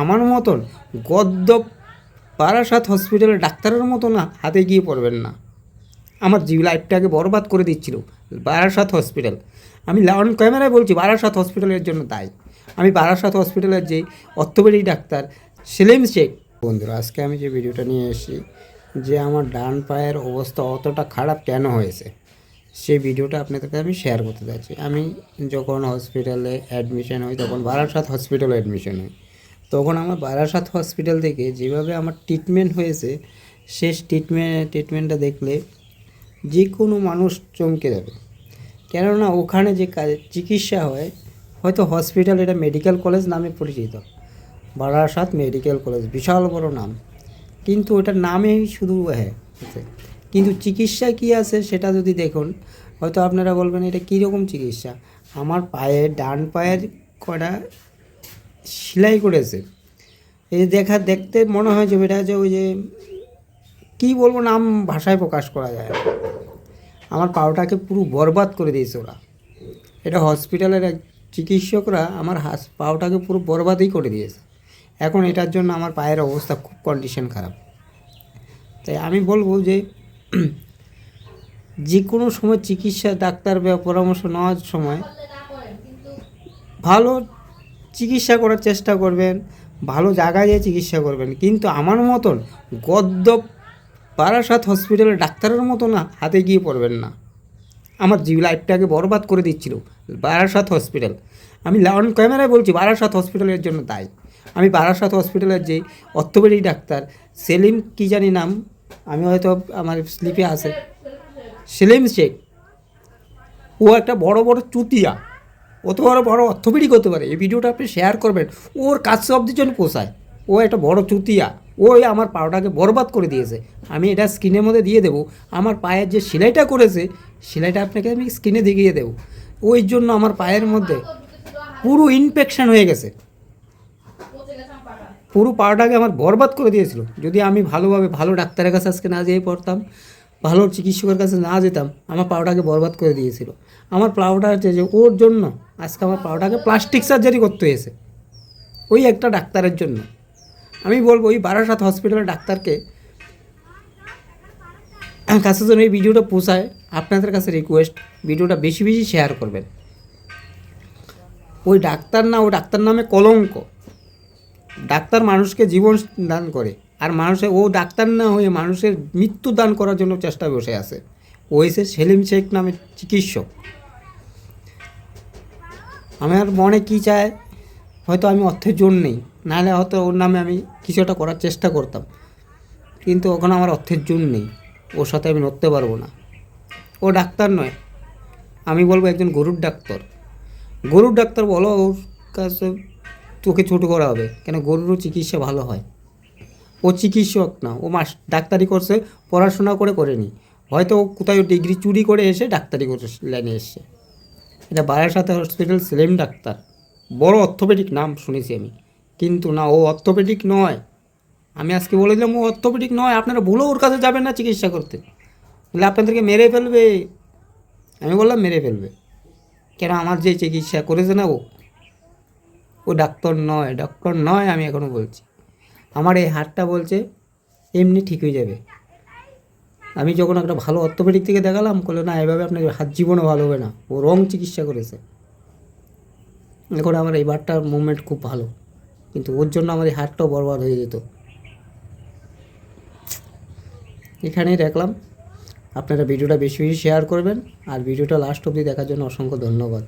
আমার মতন গদ্য বারাসাত হসপিটালে ডাক্তারের মতো না হাতে গিয়ে পড়বেন না। আমার জীব লাইফটাকে বরবাদ করে দিচ্ছিল বারাসাত হসপিটাল। আমি অন ক্যামেরায় বলছি বারাসাত হসপিটালের জন্য দায়ী। আমি বারাসাত হসপিটালের যে অর্থোপেডিক ডাক্তার সেলিম শেখ। বন্ধুরা, আজকে আমি যে ভিডিওটা নিয়ে এসেছি, যে আমার ডান পায়ের অবস্থা অতটা খারাপ কেন হয়েছে, সেই ভিডিওটা আপনাদেরকে আমি শেয়ার করতে চাচ্ছি আমি যখন হসপিটালে অ্যাডমিশন হই, তখন বারাসাত হসপিটালে অ্যাডমিশন হই। তখন আমার বারাসাত হসপিটাল থেকে যেভাবে আমার ট্রিটমেন্ট হয়েছে, শেষ ট্রিটমেন্ট ট্রিটমেন্টটা দেখলে যে কোনো মানুষ চমকে যাবে। কেননা ওখানে যে কাজ- চিকিৎসা হয়, হয়তো হসপিটাল এটা মেডিকেল কলেজ নামে পরিচিত। বারাসাত মেডিকেল কলেজ বিশাল বড় নাম। কিন্তু ওটার নামেই শুধু হ্যাঁ কিন্তু চিকিৎসা কি আছে সেটা যদি দেখুন, হয়তো আপনারা বলবেন এটা কীরকম চিকিৎসা? আমার পায়ে ডান পায়ের কটা সেলাই করেছে। এই দেখা, দেখতে মনে হয় যে যে ওই যে, কী বলব নাম ভাষায় প্রকাশ করা যায়। আমার পাওটাকে পুরো বরবাদ করে দিয়েছে ওরা। এটা হসপিটালের এক চিকিৎসকরা আমার হাস, পাওটাকে পুরো বরবাদই করে দিয়েছে। এখন এটার জন্য আমার পায়ের অবস্থা খুব কন্ডিশন খারাপ। তাই আমি বলব যে যে কোনো সময় চিকিৎসা, ডাক্তার বা পরামর্শ নেওয়ার সময় ভালো চিকিৎসা করার চেষ্টা করবেন, ভালো জায়গায় যেয়ে চিকিৎসা করবেন। কিন্তু আমার মতন গদ্য বারাসাত হসপিটালে ডাক্তারের মতো না হাতে গিয়ে পড়বেন না। আমার জীব লাইফটাকে বরবাদ করে দিচ্ছিল বারাসাত হসপিটাল। আমি অন ক্যামেরায় বলছি বারাসাত হসপিটালের জন্য দায়ী। আমি বারাসাত হসপিটালের যে অর্থোপেডিক ডাক্তার, সেলিম কি জানি নাম, আমি হয়তো আমার স্লিপে আছে। সেলিম শেখ। ও একটা বড় বড় চুতিয়া। অত বড় বড় অর্থোপেডিক করতে পারে। এই ভিডিওটা আপনি শেয়ার করবেন। ওর কাজ অব্দির জন্য পোষায়। ও একটা বড় চুতিয়া। ওই আমার পাওটাকে বরবাদ করে দিয়েছে। আমি এটা স্ক্রিনের মধ্যে দিয়ে দেবো। আমার পায়ের যে সেলাইটা করেছে, সেলাইটা আপনাকে আমি স্ক্রিনে দেখিয়ে দেবো। ওই জন্য আমার পায়ের মধ্যে পুরো ইনফেকশান হয়ে গেছে। পুরো পাওটাকে আমার বরবাদ করে দিয়েছিল। যদি আমি ভালোভাবে ভালো ডাক্তারের কাছে আজকে না যেয়ে পড়তাম ভালো চিকিৎসকের কাছে না যেতাম, আমার পাওটাকে বরবাদ করে দিয়েছিল। আমার পাওটা হচ্ছে যে ওর জন্য আজকে আমার পাওটাকে প্লাস্টিক সার্জারি করতে হয়েছে। ওই একটা ডাক্তারের জন্য। আমি বলব, ওই বারাসাত হসপিটালের ডাক্তারকে কাছে যেন এই ভিডিওটা পোষায় আপনাদের কাছে রিকোয়েস্ট ভিডিওটা বেশি বেশি শেয়ার করবেন। ওই ডাক্তার না, ওই ডাক্তার নামে কলঙ্ক। ডাক্তার মানুষকে জীবন দান করে। আর মানুষের ও ডাক্তার না হয়ে মানুষের মৃত্যু দান করার জন্য চেষ্টা বসে আছে। ও এসে সেলিম শেখ নামে চিকিৎসক। আমার মনে কি চায়, হয়তো আমি অর্থের জোর নেই, নাহলে হয়তো ওর নামে আমি কিছু একটা করার চেষ্টা করতাম। কিন্তু ওখানে আমার অর্থের জন্য নেই, ওর সাথে আমি নড়তে পারব না। ও ডাক্তার নয়, আমি বলব একজন গরুর ডাক্তার। গরুর ডাক্তার বলো ওর কাছে তোকে ছোটো করা হবে, কেন গরুরও চিকিৎসা ভালো হয়। ও চিকিৎসক না, ও মাস, ডাক্তারি করছে, পড়াশোনা করে করেনি। হয়তো ও কোথায় ডিগ্রি চুরি করে এসে ডাক্তারি করে লাইনে এসছে। এটা বারাসাতে হসপিটাল, সেলেম ডাক্তার। বড় অর্থোপেডিক নাম শুনেছি আমি। কিন্তু না, ও অর্থোপেডিক নয়। আমি আজকে বলে দিলাম, ও অর্থোপেডিক নয়, আপনারা ভুলেও ওর কাছে যাবেন না চিকিৎসা করতে। বলে, আপনাদেরকে মেরে ফেলবে। আমি বললাম, মেরে ফেলবে। কেন, আমার যে চিকিৎসা করেছে না ও? ও ডাক্তার নয় ডক্টর নয়, আমি এখনও বলছি। আমার এই হাতটা বলছে, এমনি ঠিক হয়ে যাবে। আমি যখন একটা ভালো অর্থোপেডিক থেকে দেখালাম, বলল, না, এভাবে আপনার হাত জীবনও ভালো হবে না। ও রং চিকিৎসা করেছে। এখন আমার এই বারটার মুভমেন্ট খুব ভালো, কিন্তু ওর জন্য আমার এই হাতটাও বরবাদ হয়ে যেত। এখানেই রাখলাম। আপনারা ভিডিওটা বেশি বেশি শেয়ার করবেন, আর ভিডিওটা লাস্ট অবধি দেখার জন্য অসংখ্য ধন্যবাদ।